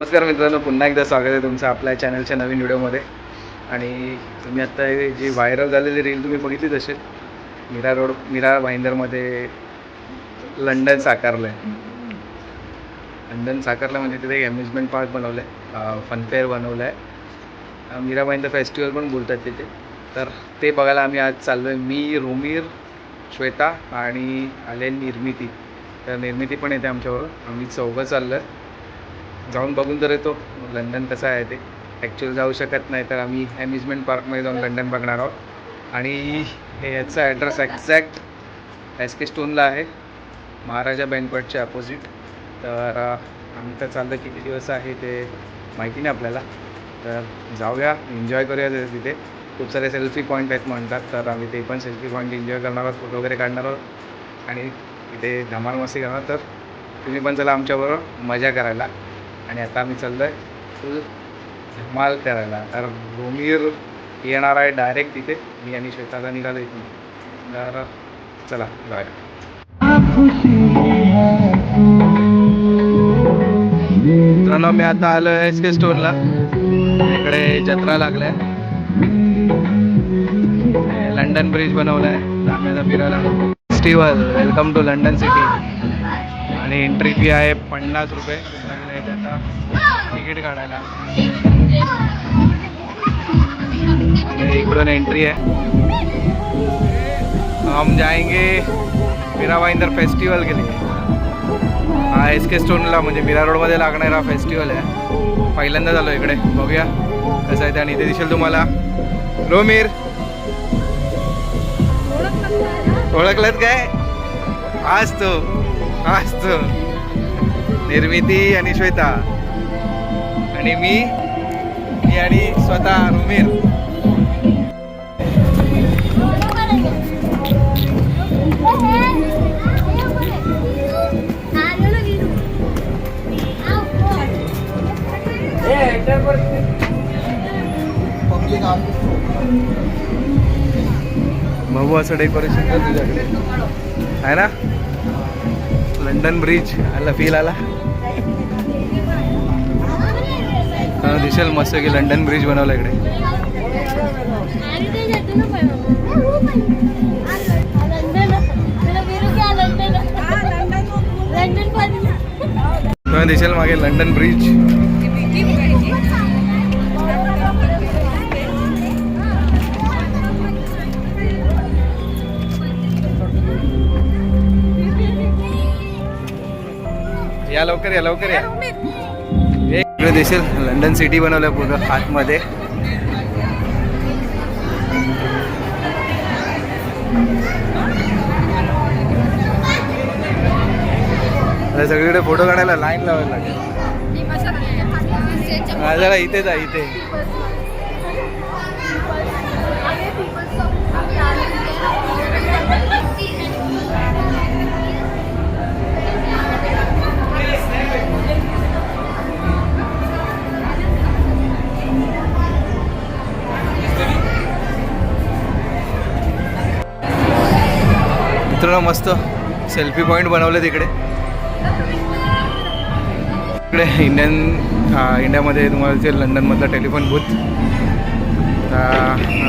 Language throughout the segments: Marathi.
नमस्कार मित्रांनो पुन्हा एकदा स्वागत आहे तुमचं आपल्या चॅनलच्या नवीन व्हिडिओमध्ये. आणि तुम्ही आत्ता हे जी व्हायरल झालेली रील तुम्ही बघितलीच असेल मीरा रोड मीरा भाईंदरमध्ये लंडन साकारलं आहे लंडन साकारलं म्हणजे तिथे एक अम्युजमेंट पार्क बनवलं आहे फनफेअर बनवलं आहे मीरा भाईंदर फेस्टिवल पण बोलतात तिथे. तर ते बघायला आम्ही आज चाललो आहे मी रोमीर श्वेता आणि आले निर्मिती. तर निर्मिती पण येते आमच्याबरोबर. आम्ही चौघं चाललो आहे जाऊन बघून तर येतो. लंडन कसं आहे ते. ॲक्च्युअल जाऊ शकत नाही तर आम्ही ॲम्युजमेंट पार्कमध्ये जाऊन लंडन बघणार आहोत. आणि हे याचा ॲड्रेस एक्झॅक्ट एस के स्टोनला आहे. महाराजा बँकवटच्या अपोजिट तर आमचं चाललं किती दिवस आहे ते माहिती नाही आपल्याला. तर जाऊया. एन्जॉय करूया तिथे. खूप सारे सेल्फी पॉईंट आहेत म्हणतात. तर आम्ही ते पण सेल्फी पॉईंट एन्जॉय करणार आहोत. फोटो वगैरे काढणार आहोत. आणि तिथे धमाल मस्ती करणार. तर तुम्ही पण चला आमच्याबरोबर. मजा करायला. आणि आता आम्ही चाललो आहे फुल धमाल करायला. तर रोमीर येणार आहे डायरेक्ट तिथे. मी आणि श्वेताला निघालो इथून. तर चला जाऊया. मित्रांनो मी आता आलो एस के स्टोरला इकडे जत्रा लागलाय. लंडन ब्रिज बनवलाय. फिरायला. Festival welcome to London city आणि एंट्री फी आहे पन्नास रुपये. लागले आहेत आता तिकीट काढायला. इकडून एंट्री आहे. हम जाएंगे मीरा भाईंदर फेस्टिवल के लिए. हा एस के स्टोनला म्हणजे मीरा रोडमध्ये लागणारा फेस्टिवल आहे. पहिल्यांदा झालो इकडे. बघूया कसं आहे ते. आणि इथे दिसेल तुम्हाला. रोमीर ओळखलत काय? आज तो. आज तो निर्मिती आणि श्वेता. आणि मी मी आणि स्वतः रुमीर भाऊ असं डेकोरेशन कर तुझ्याकडे. आहे ना? लंडन ब्रिज आला फील आला हा, दिसेल मस्त की लंडन ब्रिज बनवला इकडे तुम्हाला दिसेल मागे लंडन ब्रिज या लवकर या लवकर या. इकडे दिसेल. लंडन सिटी बनवलं पूर्ण आतमध्ये. आता सगळीकडे फोटो काढायला लाईन लावायला लागेल. जरा इथेच आहे इथे. मित्रांनो मस्त सेल्फी पॉईंट बनवले तिकडे. इकडे इंडियन इंडियामध्ये तुम्हाला दिसेल लंडनमधला टेलिफोन बूथ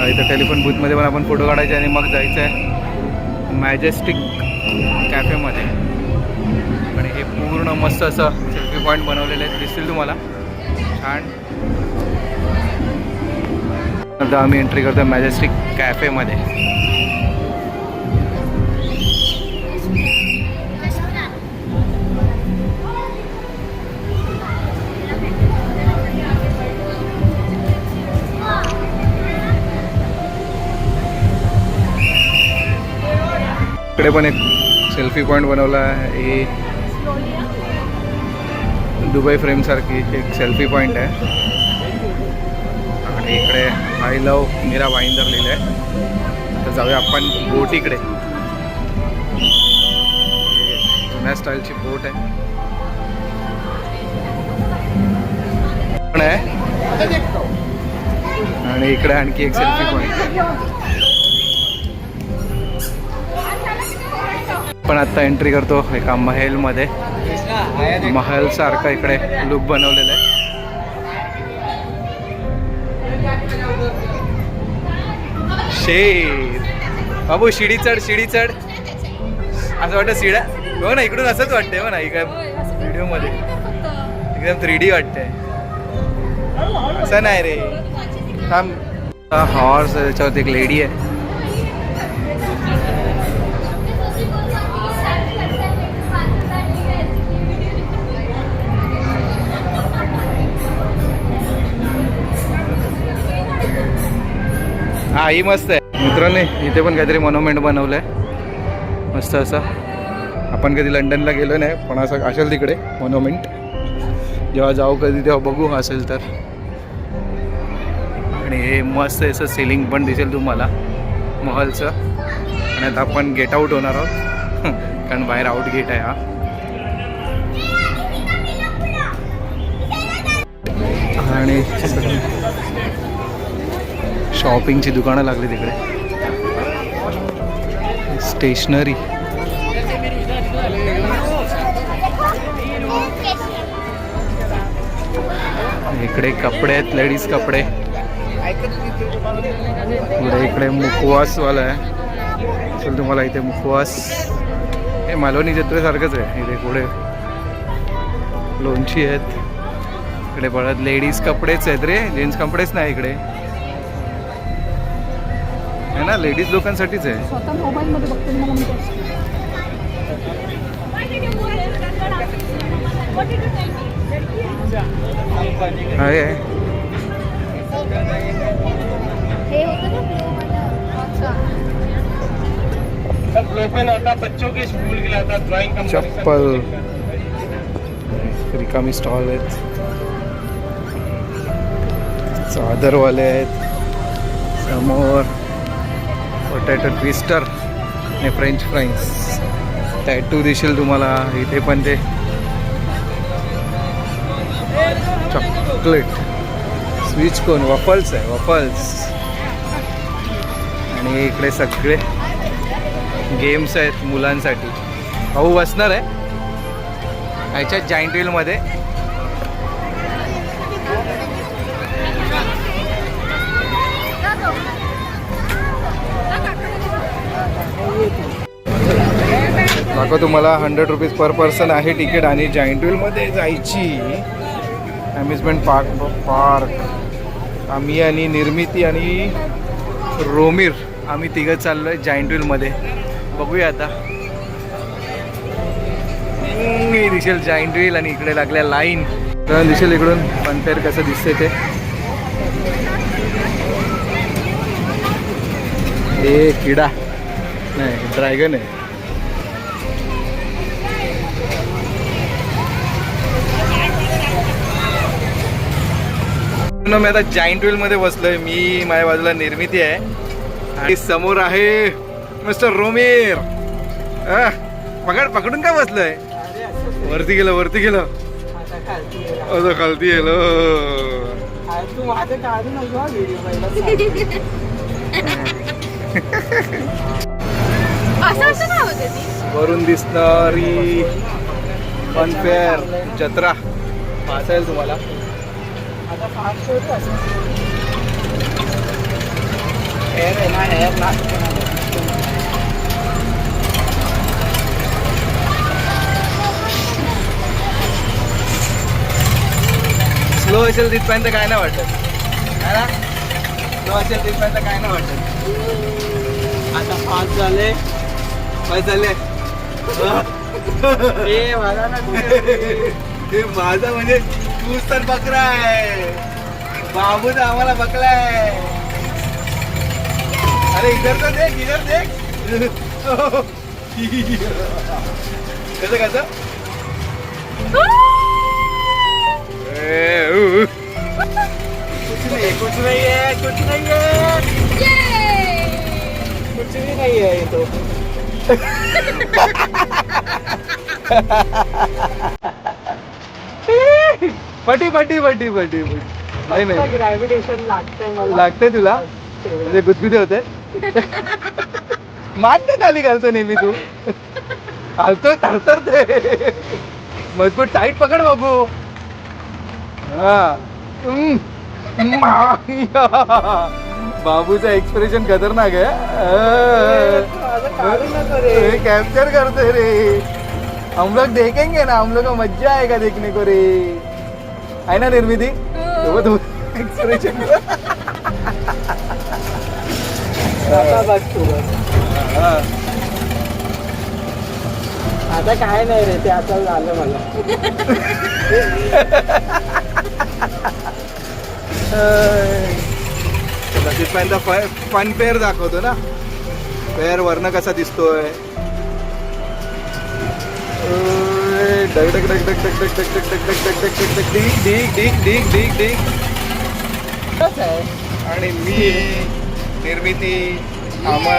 इथं टेलिफोन बूथमध्ये पण आपण फोटो काढायचे आणि मग जायचं आहे. मॅजेस्टिक कॅफेमध्ये आणि हे पूर्ण मस्त असं सेल्फी पॉईंट बनवलेले आहेत दिसतील तुम्हाला. छान. आता आम्ही एंट्री करतो मॅजेस्टिक कॅफेमध्ये इकडे पण एक सेल्फी पॉईंट बनवला आहे. ही दुबई फ्रेमसारखी एक सेल्फी पॉईंट आहे. आणि इकडे आय लव मीरा वाईंदर लिहिलं आहे. तर जाऊया आपण बोटीकडे इकडे. जुन्या स्टाईलची बोट आहे. आहे. आणि इकडे आणखी एक सेल्फी पॉईंट आपण आता एंट्री करतो एका महेल मध्ये महल सारखा इकडे लुक बनवलेलं आहे. शेर. बाबू शिडी चढ शिडी चढ. असं वाटतं शिड्या हो ना इकडून असंच वाटतंय हो ना इकडे व्हिडिओमध्ये. एकदम थ्री डी वाटतंय. असं नाही रे. थांब. हॉर्स त्याच्यावरती एक लेडी आहे. हा ही मस्त आहे. मित्रांनो इथे पण काहीतरी मोनोमेंट बनवलं आहे मस्त असं. आपण कधी लंडनला गेलो नाही पण असं असेल तिकडे मोनोमेंट जेव्हा जाऊ कधी तेव्हा बघू असेल तर. आणि हे मस्त असं सिलिंग पण दिसेल तुम्हाला. महलचं आणि आता आपण गेट आऊट होणार आहोत. कारण बाहेर आउट गेट आहे हा. आणि शॉपिंगची दुकानं लागली तिकडे. स्टेशनरी. इकडे कपडे आहेत लेडीज कपडे. पुढे इकडे मुखवासवाला आहे. चल तुम्हाला इथे मुखवास. हे मालवणी जत्रेसारखंच आहे. इथे पुढे लोणची आहेत. इकडे परत लेडीज कपडेच आहेत रे. जेंट्स कपडेच नाही इकडे. ना लेडीज लोकांसाठीच आहे. स्वतः मोबाईलमध्ये बघते मला म्हणते आहे. हे चप्पल. रिकामी स्टॉल आहेत. चादरवाले आहेत. समोर. पोटॅटो ट्विस्टर आणि फ्रेंच फ्राईज टॅटू दिसेल तुम्हाला इथे पण ते. चॉकलेट स्विच कोन वफल्स आहे वफल्स आणि इकडे सगळे गेम्स आहेत मुलांसाठी. भाऊ बसणार आहे. ह्याच्या जाईंट व्हीलमध्ये दाखव तुम्हाला हंड्रेड रुपीज पर पर्सन आहे तिकीट आणि जाईंट व्हीलमध्ये जायची. अम्युजमेंट पार्क पार्क आम्ही आणि निर्मिती आणि रोमीर आम्ही तिघं चाललो आहे जाईंट व्हीलमध्ये बघूया आता. मी दिसेल जाईंट व्हील आणि इकडे लागल्या लाईन तर दिसेल इकडून फनफेअर कसं दिसतंय ते. हे किडा. नाही ड्रॅगन आहे. मी आता जाईंट व्हील मध्ये बसलोय. मी माझ्या बाजूला निर्मिती आहे. आणि समोर आहे मिस्टर रोमेर. पकड पकडून का बसलोय? वरती गेलं वरती गेलं. असं खालती गेलो. वरून दिसणारी फनफेअर जत्रा. वाचायला तुम्हाला. आता हेअर आहे ना हेअर लागते स्लो असेल तिथपर्यंत काय नाही वाटत. है ना? स्लो असेल तिथपर्यंत काय नाही वाटत. आता फास्ट झाले. बस झाले? ए मला ना हे माझा म्हणजे तूच तर बकरा आहे बाबू तर आम्हाला बकलाय अरे इधर तर देख इधर देख. कसं कसं कुछ नहीं कुछ नहीं है कुछ नहीं है कुछ भी नहीं है ये तो पटी पटी पटी पटी पटी नाही नाही. ग्रॅव्हिटेशन लागतंय मला. लागते तुला? म्हणजे गुदगुदे होते. मान नाही खाली घालतो नेहमी तू. घालतो थरथरते. मजबूत टाईट पकड बाबू. हा. बाबूचा एक्सप्रेशन खतरनाक आहे कॅप्चर करतोय रे. हम लोग देखेंगे ना हम लोग को मज्जा आएगा देखने को रे? आहे ना निर्मिती? एक्सप्रेशन आता काय नाही रे ते आता झालं मला. तिथपर्यंत फन पेअर दाखवतो ना. पेअर वरनं कसा दिसतोय. डग डग डग डग डग डग डग डग डग डग डग डग डग डीक डीक डीक कसं आहे आणि मी निर्मिती आम्हा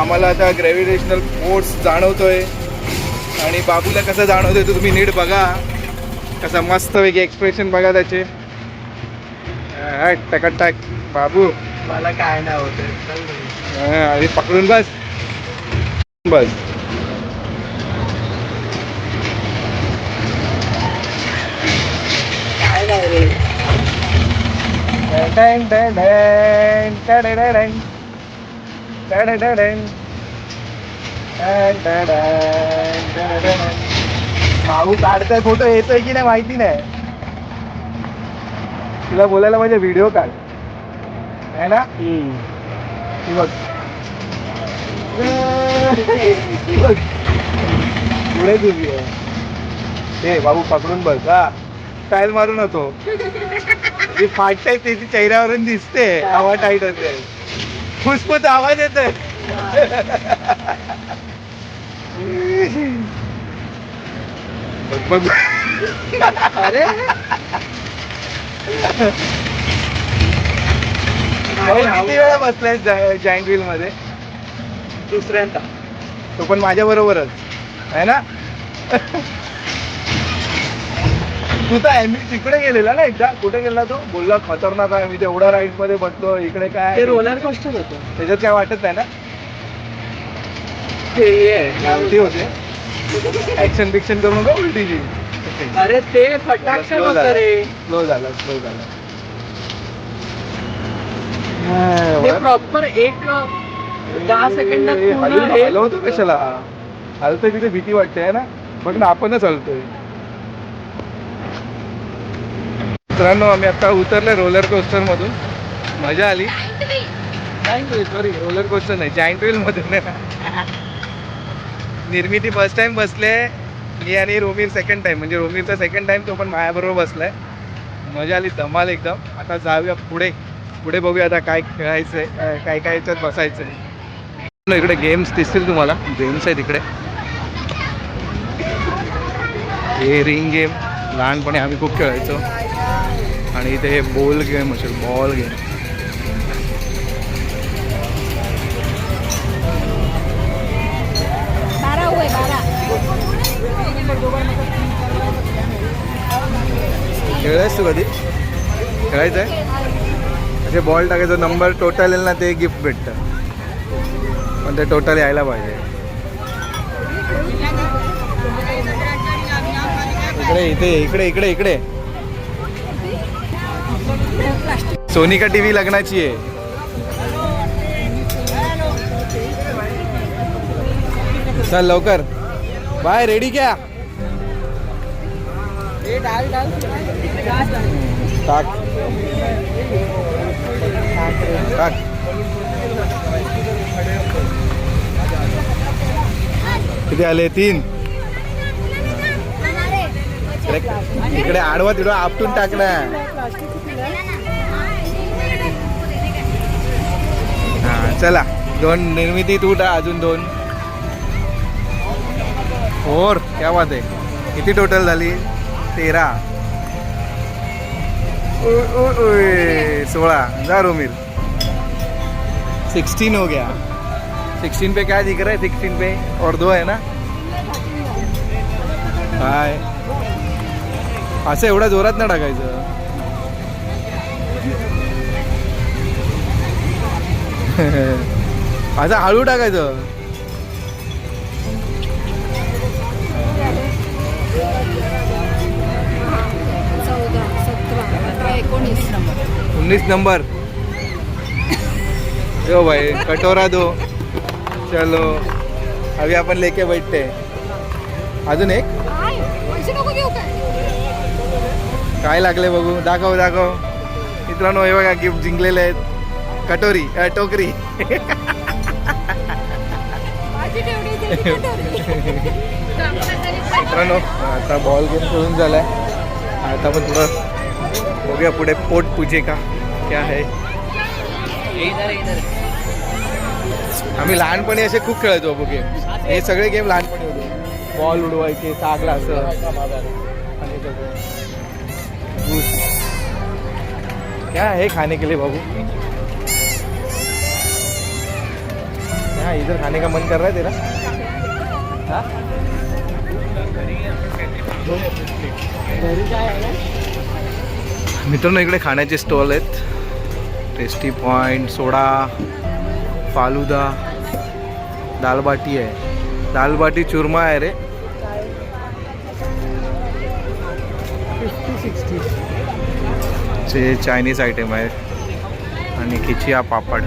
आम्हाला आता ग्रॅव्हिटेशनल फोर्स जाणवतोय आणि बाबूला कसं जाणवतोय तो तुम्ही नीट बघा कसा मस्त वेगळे एक्सप्रेशन बघा त्याचे टकट टाक बाबू मला काय नाही होत. हा, आधी पकडून बस बस काय नाही रे डॅन. भाऊ काढताय फोटो येतोय की नाही माहिती नाही. तुला बोलायला माझे व्हिडिओ काढ. आहे ना? ही बघ. ही बघ. पुढे तुझी आहे. ते बाबू पकडून बस हा. स्टाईल मारून होतो. जी फाटताय त्याची चेहऱ्यावरून दिसते. आवाज टाईट होते. फुसफुस आवाज. अरे. अरे, किती वेळा बसलाय जॉईंट व्हील मध्ये? दुसऱ्यांदा. तो पण माझ्या बरोबरच. आहे ना? तू तर एम तिकडे गेलेला ना एकदा. कुठे गेला तो? बोलला खतरनाक आहे मी तेवढा राईडमध्ये बसलो इकडे काय ते रोलर कोस्टर होतं. त्याच्यात काय वाटत नाही ना? ते हे उलटी होते. ऍक्शन बिक्शन करू नका उलटीची अरे ते फटाक्षण स्लो होतं झाला. रे. स्लो झाला स्लो झाला. ते प्रॉपर एक दहा सेकंदात पूर्ण हे हलवतो कशाला? हलतोय तिथे भीती वाटते ना? ना आपणच हलतोय. मित्रांनो आम्ही आता उतरले रोलर कोस्टर मधून. मजा आली. सॉरी रोलर कोस्टर नाही जाईंट व्हील मधून ना. निर्मिती फर्स्ट टाइम बसले मी आणि रोमीर सेकंड टाइम म्हणजे रोमीरचा सेकंड टाइम तो पण माझ्याबरोबर बसलाय. मजा आली धमाल एकदम. आता जाऊया पुढे. पुढे बघूया आता काय खेळायचंय आहे काय काय याच्यात बसायचंय. इकडे गेम्स दिसतील तुम्हाला. गेम्स आहेत इकडे. हे रिंग गेम लहानपणी आम्ही खूप खेळायचो. आणि इथे हे बॉल गेम असेल बॉल गेम बारा हुए बारा. खेळायस तू कधी? खेळायचं आहे असे बॉल टाकायचं नंबर टोटल येईल ना ते गिफ्ट भेटतं. पण ते टोटल यायला पाहिजे. इकडे इथे इकडे इकडे इकडे. सोनिका टीव्ही लग्नाची आहे. चल लवकर. बाय रेडी क्या? टाक. टाक. किती आले? तीन. इकडे- आडवा तिडवा आपटून टाक चला दोन निर्मिती तू अजून दोन. फोर क्या बात आहे. किती टोटल झाली? तेरा. सोळा. जा रोमिर सिक्सटीन हो गया. सिक्सटीन पे काय दिख रहा है सिक्सटीन पे और दो है ना? काय असं एवढ्या जोरात ना टाकायचं. असं हळू टाकायचं. उन्नीस नंबर. यो भाई कटोरा दो. चलो. अभी आपण लेके बैठते. अजून एक? काय काय लागले बघू? दाखव दाखव. मित्रांनो हे बघा गिफ्ट जिंकलेले आहेत. कटोरी टोकरी? मित्रांनो आता बॉल गेम खेळून झालाय. आता पण थोडं बघूया पुढे पोट पूजे का क्या है. आम्ही लहानपणी असे खूप खेळायचो बाबू गेम हे सगळे गेम लहानपणी होते. बॉल उडवायचे सागला असं. आणि सगळं. ऊस. क्या है खाने के लिए बाबू? हाँ इधर खाने का मन कर रहा है तेरा? हाँ? मित्रांनो इकडे खाण्याचे स्टॉल आहेत. Tasty point soda falooda dal baati आहे. दालबाटी चुरमा आहे रे. जे चायनीज आयटम आहे. आणि खिचिया पापड.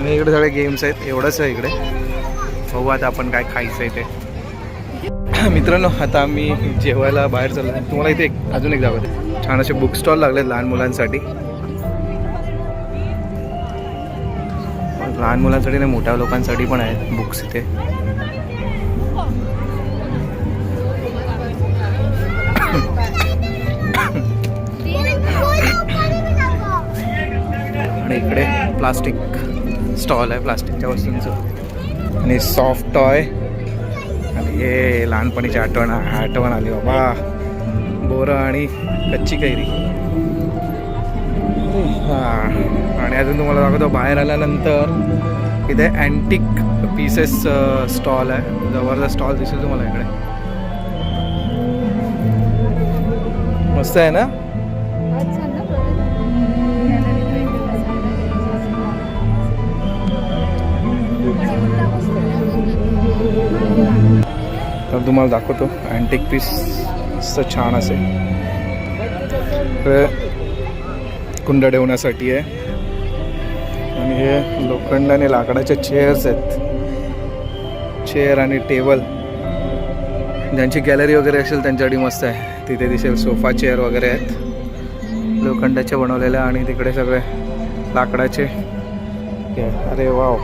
आणि इकडे सगळे गेम्स आहेत. एवढंच आहे इकडे. बघू आता आपण काय खायचं आहे ते. मित्रांनो आता आम्ही जेवायला बाहेर चाललो तुम्हाला इथे एक अजून एक दाखवते. छान असे बुक स्टॉल लागलेत लहान मुलांसाठी. लहान मुलांसाठी नाही मोठ्या लोकांसाठी पण आहेत बुक्स इथे. आणि इकडे प्लास्टिक स्टॉल आहे प्लास्टिकच्या वस्तूंचं. आणि सॉफ्ट टॉय आणि हे लहानपणीची आठवण आठवण आली बाबा. बोरं आणि कच्ची कैरी. हां. आणि अजून तुम्हाला दाखवतो बाहेर आल्यानंतर इथे अँटिक पीसेस स्टॉल आहे. जबरदस्त स्टॉल दिसेल तुम्हाला इकडे. मस्त आहे ना? तर तुम्हाला दाखवतो. अँटिक पीस छान असे. हे कुंड ठेवण्यासाठी आहे. आणि हे लोखंड आणि लाकडाच्या चेअर्स आहेत. चेअर आणि टेबल ज्यांची गॅलरी वगैरे असेल त्यांच्यासाठी मस्त आहे. तिथे दिसेल सोफा चेअर वगैरे आहेत. लोखंडाचे बनवलेल्या आणि तिकडे सगळे लाकडाचे. अरे वाव.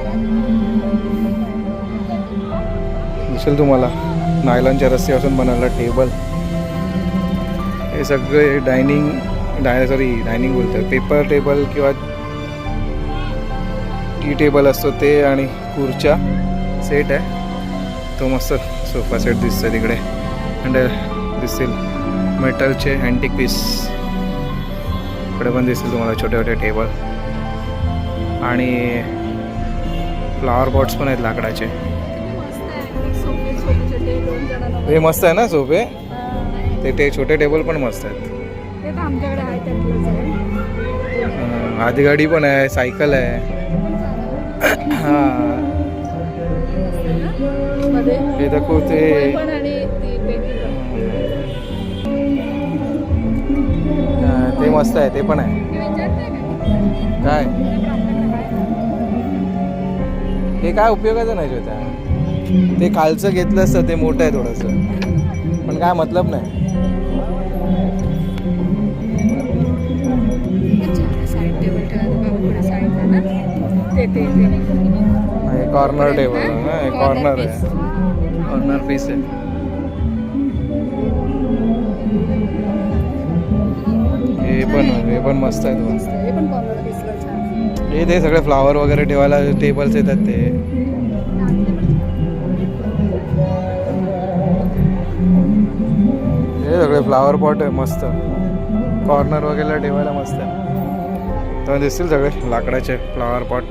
दिसेल तुम्हाला. नायलॉनच्या रस्त्यापासून बनवला टेबल. हे सगळे डायनिंग डाय सॉरी डायनिंग बोलतो पेपर टेबल किंवा टी टेबल असतो ते आणि खुर्च्या सेट आहे. तो मस्त सोफा सेट दिसतो तिकडे. अँड दिसतील मेटलचे अँटिक पीस इकडे पण दिसतील तुम्हाला छोटे छोटे टेबल आणि फ्लावर पॉट्स पण आहेत लाकडाचे. हे मस्त आहे ना सोफे? ते ते छोटे टेबल पण मस्त आहेत. अं, हातगाडी पण आहे सायकल आहे. हां. हे दाखव ते ती मस्त आहे ते पण आहे? काय? हे काय उपयोगाचं नाही होता ते खालचं घेतलं असतं ते मोठं आहे थोडंसं. पण काय मतलब नाही. टेबल कॉर्नर टेबल कॉर्नर आहे. कॉर्नर पीस आहे. हे पण हे पण मस्त आहे हे हे ते सगळे फ्लावर वगैरे ठेवायला टेबल्स येतात ते. हे सगळे फ्लावर पॉट आहे मस्त. कॉर्नर वगैरे ठेवायला मस्त आहे. तर दिसतील सगळे लाकडाचे फ्लावर पॉट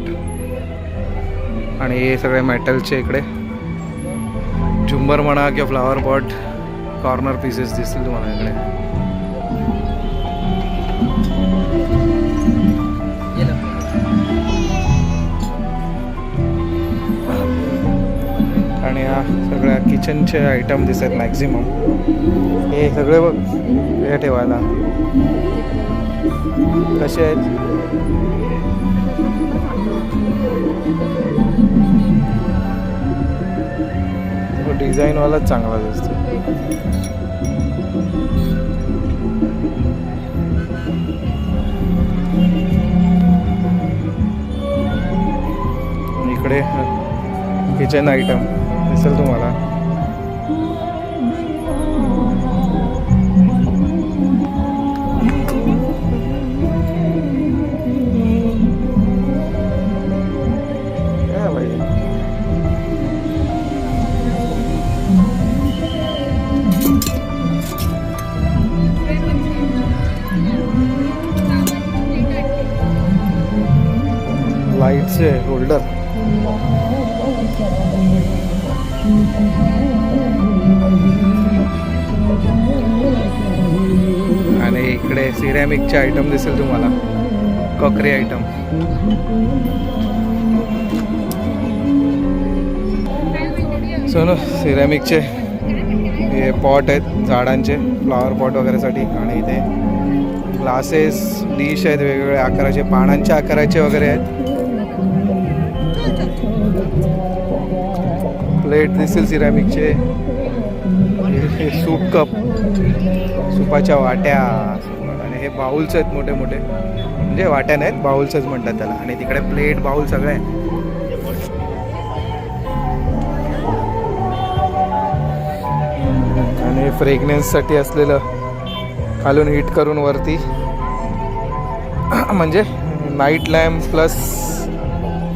आणि हे सगळे मेटलचे इकडे. झुंबर म्हणा किंवा फ्लावर पॉट कॉर्नर पीसेस दिसतील तुम्हाला इकडे. आणि हा सगळ्या किचनचे आयटम दिसत आहेत मॅक्झिमम हे सगळे बघ हे ठेवायला. कसे आहेत? डिझाईनवालाच चांगला दिसतो. इकडे किचन आयटम दिसेल तुम्हाला. सिरॅमिकचे आयटम दिसेल तुम्हाला? कॉकरी आयटम सोनो सिरॅमिकचे हे पॉट आहेत झाडांचे फ्लॉवर पॉट वगैरेसाठी. आणि इथे ग्लासेस डिश आहेत वेगवेगळ्या आकाराचे पानांच्या आकाराचे वगैरे आहेत. प्लेट दिसतील सिरॅमिकचे सूप कप सुपाच्या वाट्या. बाउल्स आहेत मोठे मोठे. म्हणजे वाट्या नाहीत बाउल्सच म्हणतात त्याला. आणि तिकडे प्लेट बाउल सगळे आहे आणि फ्रेग्नेन्ससाठी असलेलं खालून हीट करून वरती. म्हणजे नाईट लॅम्प प्लस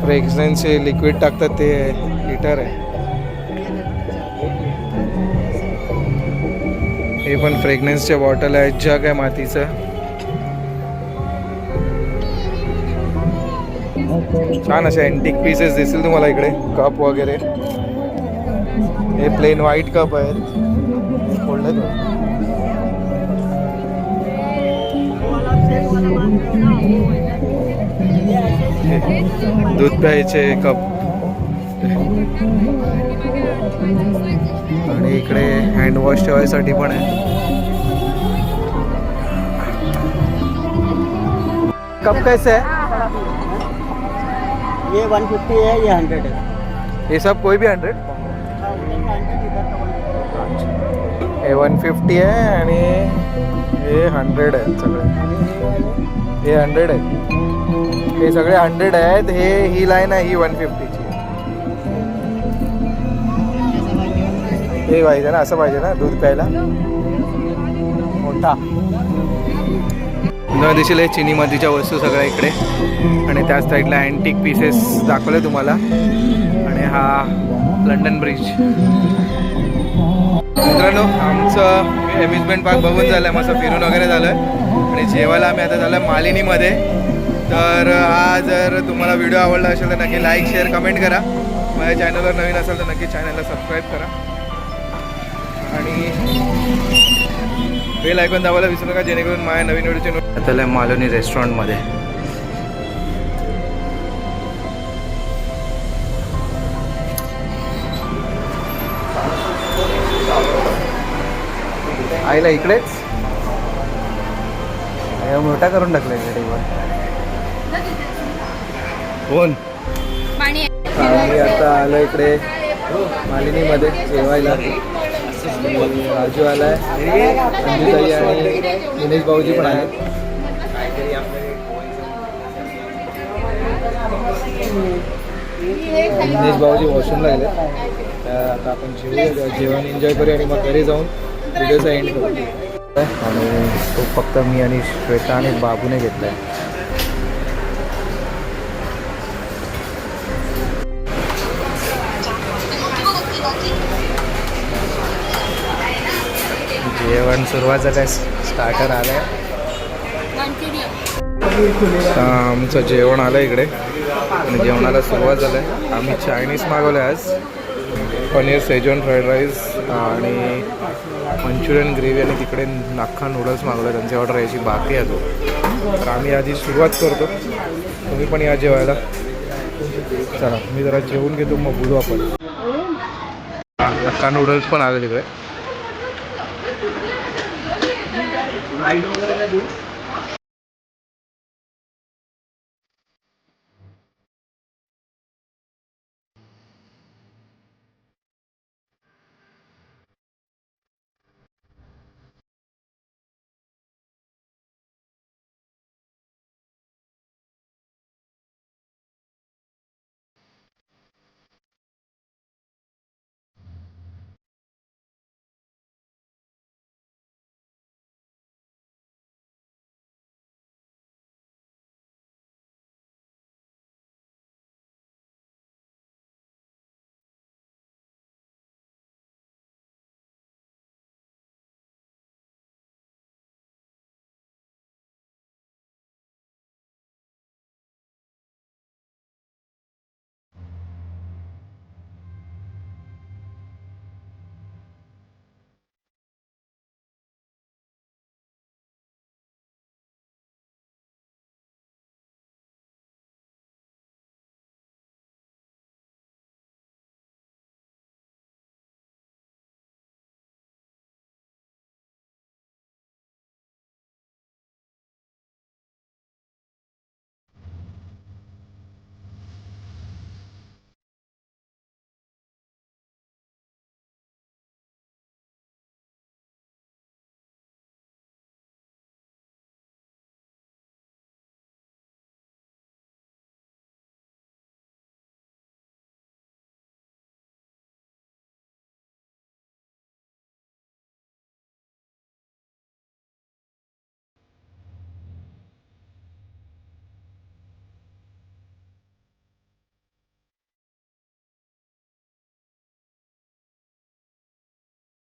फ्रेग्रन्सचे लिक्विड टाकतात ते हिटर आहे. हे पण फ्रेग्रन्सचे बॉटल आहे. जग आहे मातीचं. छान असे अँटिक पीसेस दिसतील तुम्हाला इकडे. कप वगैरे. हे प्लेन व्हाईट कप आहेत. फोल्डर दूध प्यायचे कप आणि इकडे हँडवॉश ठेवायसाठी पण आहे. कप कैसे है? ये 150 है ये 100 है। ये सब कोई भी हंड्रेड हे वन फिफ्टी आहे आणि हे हंड्रेड आहेत सगळे हे हंड्रेड आहेत हे. सगळे हंड्रेड आहेत हे ही लाईन आहे ही वन फिफ्टीची हे पाहिजे ना असं पाहिजे ना दूध प्यायला? मोठा. न दिसेल हे चिनी मातीच्या वस्तू सगळ्या इकडे. आणि त्याच साईडला अँटिक पीसेस दाखवले तुम्हाला. आणि हा लंडन ब्रिज मित्रांनो आमचं अम्युजमेंट पार्क बघून झालं आहे मस्त फिरून वगैरे झालं आणि जेवायला आम्ही आता झालं मालिनीमध्ये. तर हा जर तुम्हाला व्हिडिओ आवडला असेल तर नक्की लाईक शेअर कमेंट करा. माझ्या चॅनलवर नवीन असेल तर नक्की चॅनलला सबस्क्राईब करा. आणि बेल ऐकून दाबायला विसरू नका जेणेकरून माझ्या नवीन व्हिडिओचे आता मालवणी रेस्टॉरंटमध्ये आईला इकडेच? मोठा करून टाकलाय टेबल कोण? पाणी आम्ही आता आलो इकडे. मालिनीमध्ये जेवायला. राजू आला आलाय अंजुताई आणि दिनेश भाऊजी पण आहेत. दिनेश भाऊजी वॉशरूमला गेले तर आता आपण जेवूया. जेवण एन्जॉय करूया आणि मग घरी जाऊन व्हिडिओचा एंड करू आणि तो फक्त मी आणि श्वेता आणि बाबूने घेतलाय. जेवण सुरुवात झालं स्टार्टर आलं आहे आमचं जेवण आलं इकडे. आणि जेवणाला सुरुवात झालं आहे आम्ही चायनीज मागवलं आहे आज. पनीर सेजवान फ्राईड राईस आणि मंचुरियन ग्रेव्ही आणि तिकडे नाख्खा नूडल्स मागवले त्यांची ऑर्डर यायची बाकी आहे अजून. तर आम्ही आधी सुरुवात करतो. तुम्ही पण या जेवायला. चला मी जरा जेवून घेतो मग बोलू आपण. नक्का नूडल्स पण आले तिकडे I don't